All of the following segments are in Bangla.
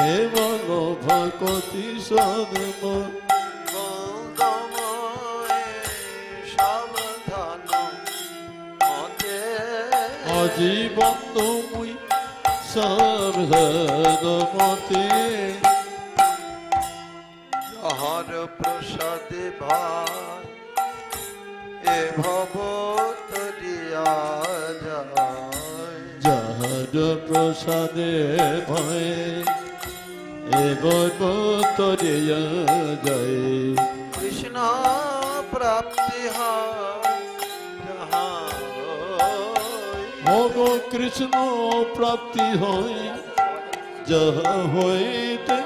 কেবল ভকতি সদম আজীবন তুমি সর্বমতে যাহার প্রসাদে ভাই এ ভব তরিয়া যায় প্রসাদে ভয়ে। এবার তরিয়া যায় কৃষ্ণ প্রাপ্তি হয় ভগ কৃষ্ণ প্রাপ্তি হয় যাহা হইতে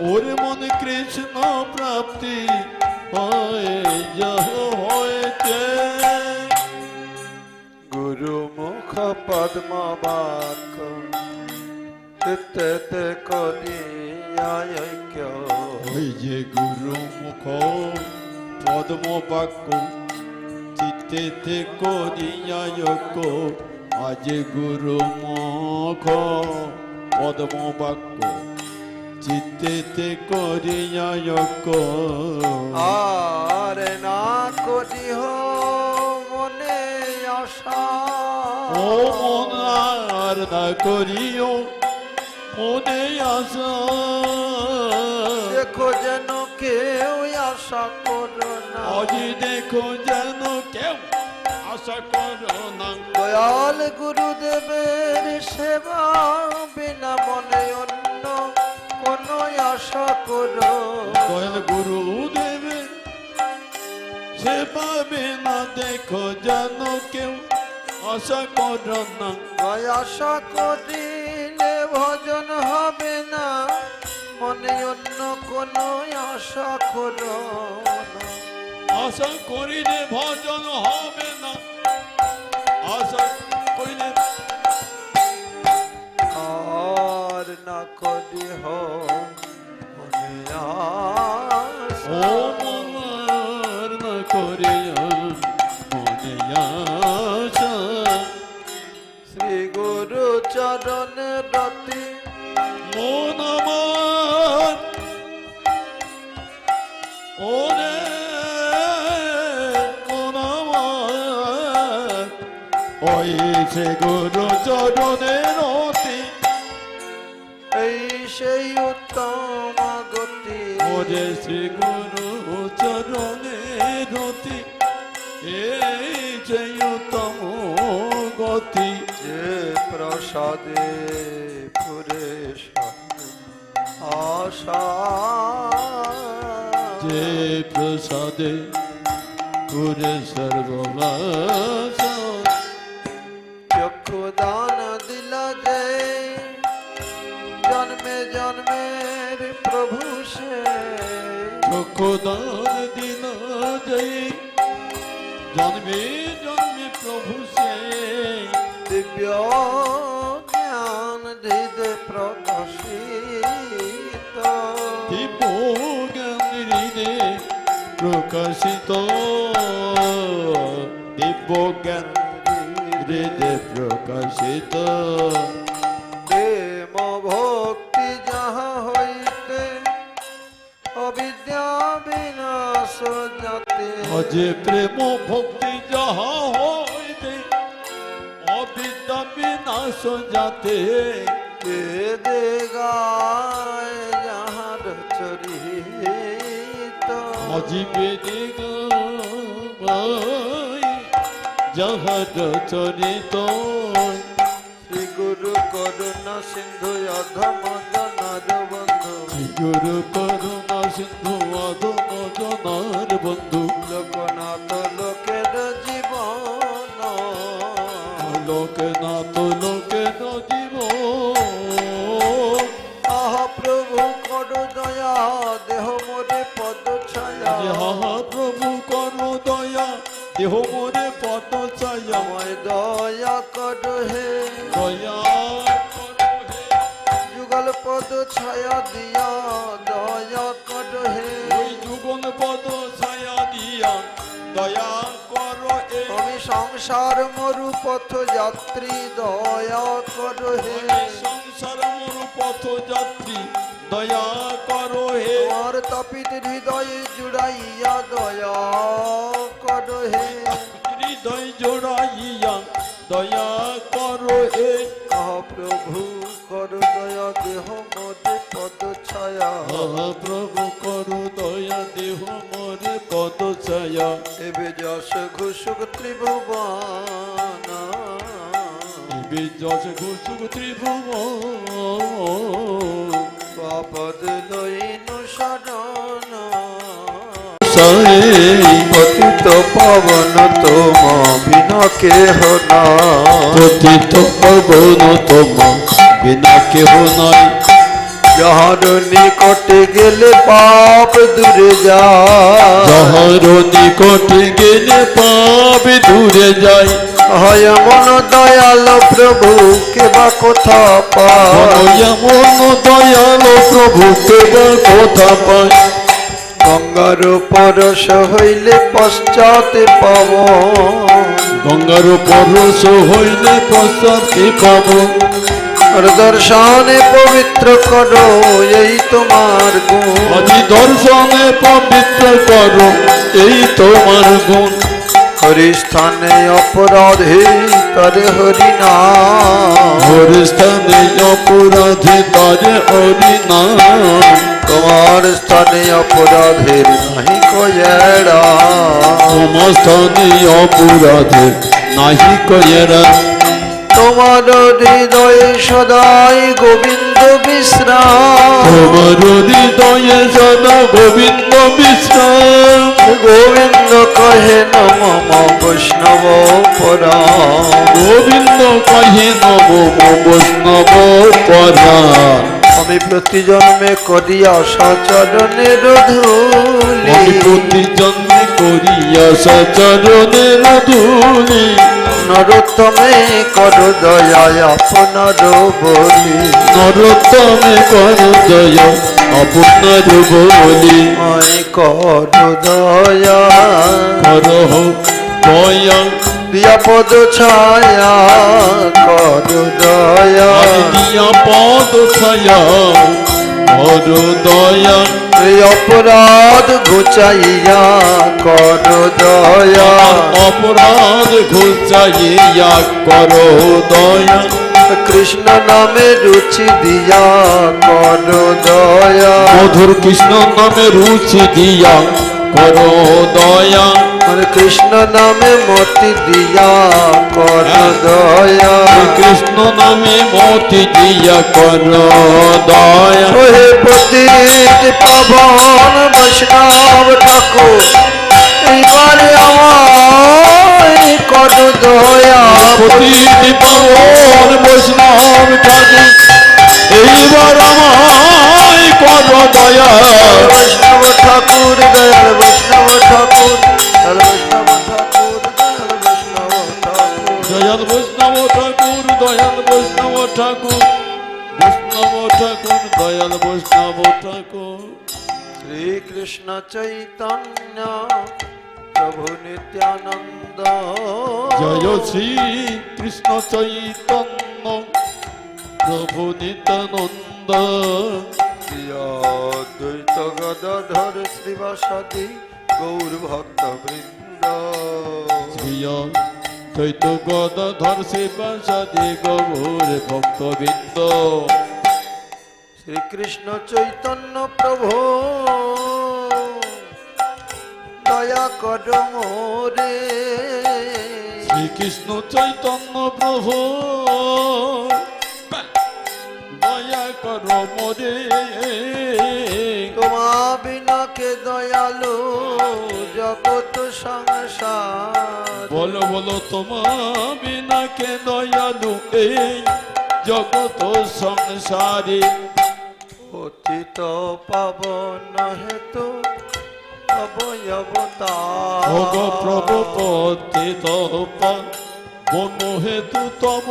ওর মন কৃষ্ণ প্রাপ্তি হয় যাহা হইতে। গুরু মুখ পদ্ম বাক চিত্তে করিয়ায়ক্য ওই যে গুরু মুখ পদ্ম বাক্য চিত্তে করিয়ায়ক আজ গুরু মুখ পদ্ম বাক্য চিত্তে করিয়ায়ক আর না করিহ মনে আশা। ও মন আর না করিও মনে আসা দেখো যেন কেউ আশা করো না। আজ দেখো যেন কেউ আশা করো না। দয়াল গুরুদেবের সেবা বিনা মনে অন্য কোন আশা করো। দয়াল গুরু দেবে সে পাবে না দেখো যেন কেউ আশা করো না। আশা করিলে ভজন হবে না। মনে অন্য কোন আশা করো আশা করিলে ভজন হবে না। আশা ওই সে গুরু চরণের অতি। এই সেই উত্তম গতি। ওরে শ্রী গুরু চরণের অতি। এই যে উত্তম গতি। যে প্রসাদে পুরে আশা। যে প্রসাদে পুরে সর্বনাশা। জন্মের প্রভু সে। চক্ষুদান দিন জয়। জন্মে জন্মে প্রভু সে। দিব্য জ্ঞান হৃদয় প্রকাশিত। দিব্য জ্ঞান হৃদে প্রকাশিত। দিব্য জ্ঞান হৃদে প্রকাশিত। অজে প্রেম ভক্তি যাহা হইতে অবিদ্যা বিনাশ যাতে বেদে গায় যাহার চরিত। অজীবে যাহার চরিত। শ্রী গুরু করুণা সিন্ধু অধম জনার বন্ধু শ্রী গুরু করুণা সিন্ধু অধম জনার দেহ মোরে পদ ছায়া আমায় দয়া করু হে। দয়া হে। যুগল পদ ছায়া দিয়া দয়া করু হে। ওই যুগল পদ ছায়া দিয়া দয়া করো এ আমি সংসার মরু পথ যাত্রী দয়া করু হে। সংসার মোর পথ যাত্রী দয়া করো হে। তোমার তাপিত হৃদয়ে জুড়াইয়া দয়া করো হে। হৃদয় জোড়াইয়া দয়া করো হে। আহ প্রভু কর দয়া দেহ মধ্যে পদ ছায়া। আহা প্রভু করো দয়া দেহ মোরে পদ ছায়া। এবে যশ ঘুষুক ত্রিভুবন। এবে যশ ঘুষুক ত্রিভুবন। বাপদ লইনু শরণ সাই পতিত পাবন তোম বিনা কেহ না পতিত পবন তোম বিনা কেহ নাই যাহার নিকটে গেলে পাপ দূরে যায় যাহার নিকটে গেলে পাবে দূরে যায়। হয় মন দয়াল প্রভু কেবা কথা পায়? এমন দয়াল প্রভু কেবল কথা পায়? গঙ্গার পরশ হইলে পশ্চাতে পাব। গঙ্গার পরশ হইলে প্রসাদে পাব? দর্শনে পবিত্র করো এই তোমার গুণ। দর্শনে পবিত্র করো এই তোমার গুণ। হরিস্থানে অপরাধে তরে হরিনা হর স্থানে অপরাধে তারে হরি নাম। তোমার স্থানে অপরাধের নাহি কয়েরা তোমার স্থানে অপরাধে নাহি কয়েরা তোমার হৃদয়ে সদাই গোবিন্দ বিশ্রাম তোমার হৃদয়ে সদা গোবিন্দ বিশ্রাম গোবিন্দ কহে নম বৈষ্ণব পরা। গোবিন্দ কহে নব বৈষ্ণব পরা। আমি প্রতি জন্মে করিয়া সচরণের ধুলি প্রতি জন্মে করিয়া সচরণের ধুলি নরোত্তমে কর দয়া আপনার বলি নরোত্তমে কর দয়া আপনার বলি মই কর দয়া। করহ দয়া। দিয়া পদ ছায়া কর দয়া। আমি দিয়া পদ ছায়া কর দয়া। অপরাধ ঘুচাইয়া কর দয়া। অপরাধ ঘুচাইয়া কর দয়া। কৃষ্ণ নামে রুচি দিয়া কর দয়া। মধুর কৃষ্ণ নামে রুচি দিয়া কর দয়া। কৃষ্ণ নামে মতি দিয়া কর দয়া। কৃষ্ণ নামে মতি দিয়া কর দয়া। ওহে পতিত পাবন বৈষ্ণব ঠাকুর এইবারে আমায় কর দয়া। প্রতি পাবন বৈষ্ণব ঠাকুর এইবার আমায় কর দয়া। বৈষ্ণব ঠাকুর দয়াল বৈষ্ণব ঠাকুর দয়াল বৈষ্ণব বৈষ্ণব ঠাকুর দয়াল বৈষ্ণব ঠাকুর। শ্রীকৃষ্ণ চৈতন্য প্রভু নিত্যানন্দ। জয় শ্রী কৃষ্ণ চৈতন্য প্রভু নিত্যানন্দ। দ্বৈত গদাধর শ্রীবাসাদি গৌর ভক্ত বৃন্দ প্রিয় চৈত গদাধর সেবা সাদে গৌর ভক্তবৃন্দ। শ্রীকৃষ্ণ চৈতন্য প্রভু দয়া কর মোরে। শ্রীকৃষ্ণ চৈতন্য প্রভু দয়া কর মোরে। তোমা বিনা কে দয়ালু জগত সংসার। বলো বলো তোমা বিনা কে দয়ালু এই জগত সংসারে। পতিত পাবন হেতু অবয়বতার ভোগ প্রভু পতি তপা বন হেতু তম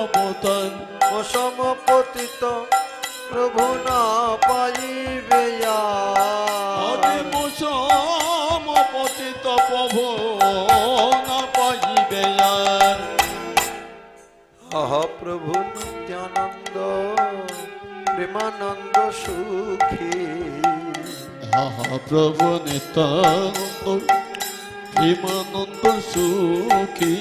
অবতার। অসম পতিত প্রভু না পাইবে মুসম পতিত প্রভু না পাইবে আহ প্রভু নিত্যানন্দ প্রেমানন্দ সুখী। আহা প্রভু নিত্যানন্দ প্রেমানন্দ সুখী।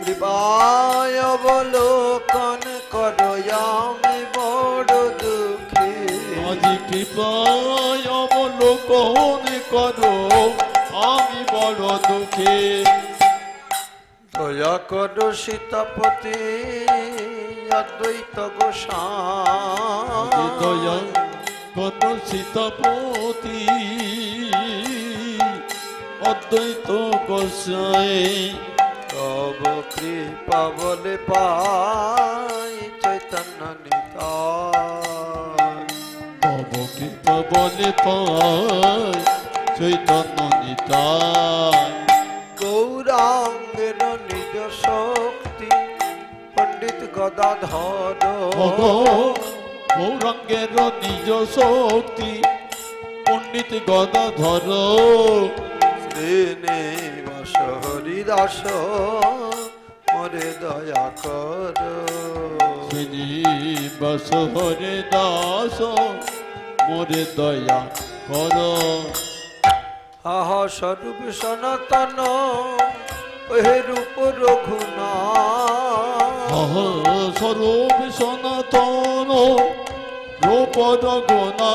কৃপায় অবলোকন করো আমি বড় দুঃখী। আজি কৃপায় অবলোকন করো আমি বড় দুঃখী। দয়া করো সীতাপতি অদ্বৈত গোসাই দয়া কত সীতাপতি অদ্বৈত গোসাই তব কৃপা বলে পাই চৈতন্য নিতাই তব কৃপা বলে পাই চৈতন্য নিতাই গৌরাঙ্গের নিজ শক্তি, পণ্ডিত গদাধর, গৌরাঙ্গের নিজ শক্তি, পণ্ডিত গদাধর, শ্রীনিবাস হরিদাস, মরে দয়া কর। শ্রীনিবাস হরে দাস মোরে দয়া কর। আহ স্বরূপ সনাতন ওহে রূপ রঘুনা আহ স্বরূপ সনাতন রূপ রঘুনা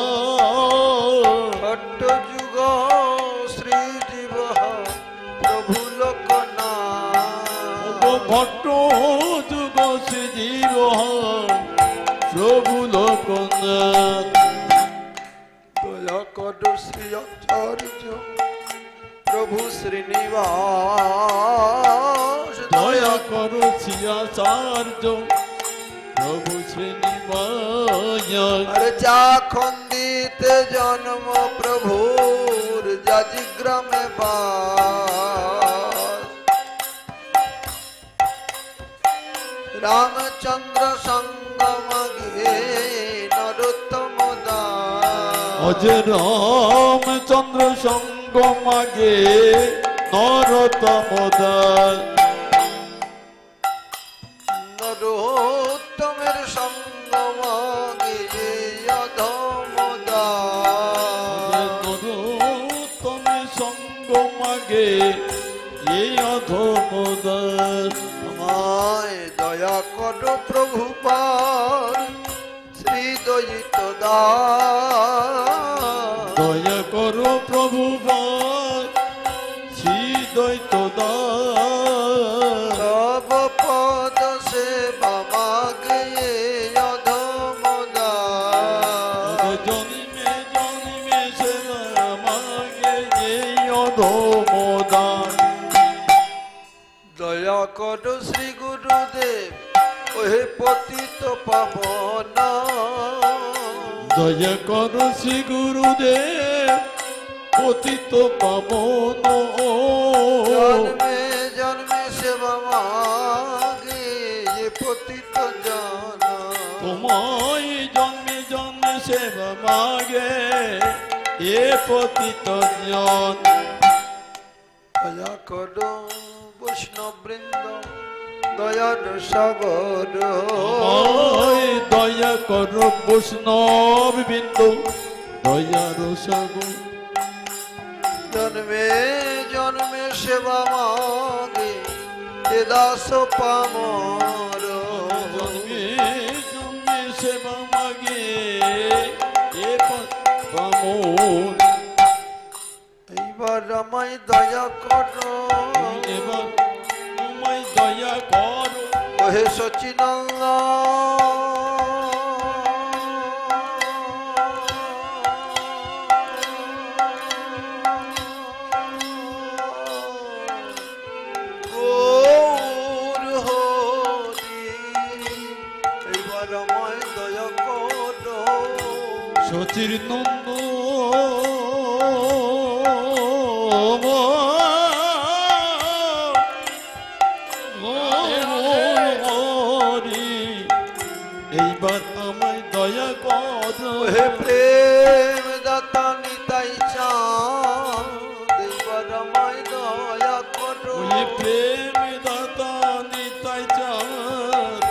ভট্ট যুগ শ্রীজীব প্রভু লোকনাথ কর শ্রী আচার্য প্রভু শ্রীনিবাস দয়া করো শ্রীয়াচার্য প্রভু শ্রীনিবাস আরে যা খন্দিতে জন্ম প্রভুর জাজি গ্রামে বাস রামচন্দ্র সঙ্গম গে নরোত্তম অজ রামচন্দ্র সঙ্গ মাগে নরতম দাস। নরোত্তমের সঙ্গম গে অধম দাস। নরোত্তমে সঙ্গ মাগে এই অধম প্রভু পার শ্রী দয়িত দাস। পাবন। দয়া কর শ্রী গুরুদেব পতিত পাবন। জন্মে জন্মে সেবা মাগে পতিত জন। তোমায় জন্মে জন্মে সেবা মাগে এ পতিত জন। দয়া করো বৈষ্ণব বৃন্দ দয়ার সাগর। দয়া কর বৈষ্ণব বিন্দু দয়ার সাগর। জন্মে জন্মে সেবা মাগে এ দাস পামর। জন্মে জন্মে সেবা মাগে এ পামন এইবার আমায় দয়া করো। এবার তোমায় প্রেম দাতা নিতাই চাঁদ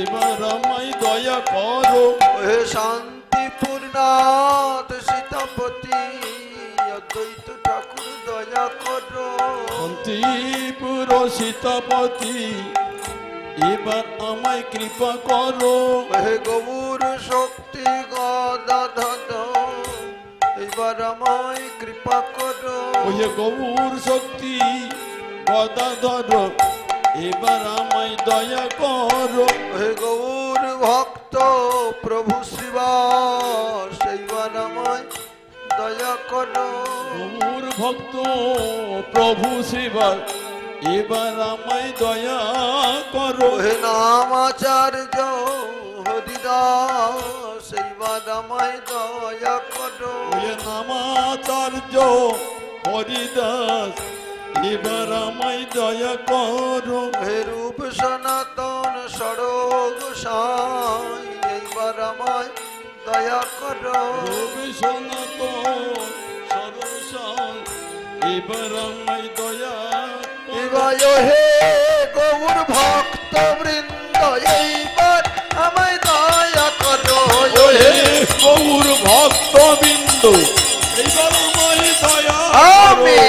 এবার আমায় দয়া করো। ওহে শান্তিপূর্ণাথ সীতাপতি অদ্বৈত ঠাকুর দয়া করো। শান্তিপুর সীতাপতি এবার আমায় কৃপা করো। হে গৌর শক্তি গদাধর এবার আমায় কৃপা করো। ওহে গৌর শক্তি গদাধর এবার আমায় দয়া করো। হে গৌর ভক্ত প্রভু শ্রীবাস এইবার আমায় দয়া করো। গৌর ভক্ত প্রভু শিবার এবার আমায় দয়া করো। হে নামাচার্য হরিদাস এইবার আমায় দয়া করো। ওহে নামাচার্য হরিদাস এবার আমায় দয়া করো। হে রূপ সনাতন সড়ক সাই এইবার আমায় দয়া করো। রবি সনাতন এবার আমায় দয়া এবার হে গৌর ভক্ত বৃন্দ এইবার আমায় দয়া করো। ওহে গৌর ভক্ত বিন্দু এবার আমায় দয়া আমি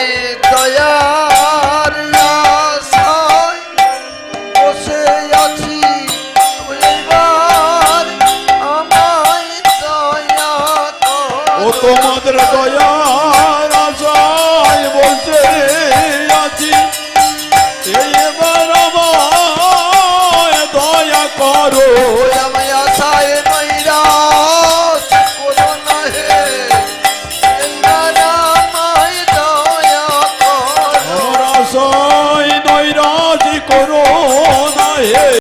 Soyo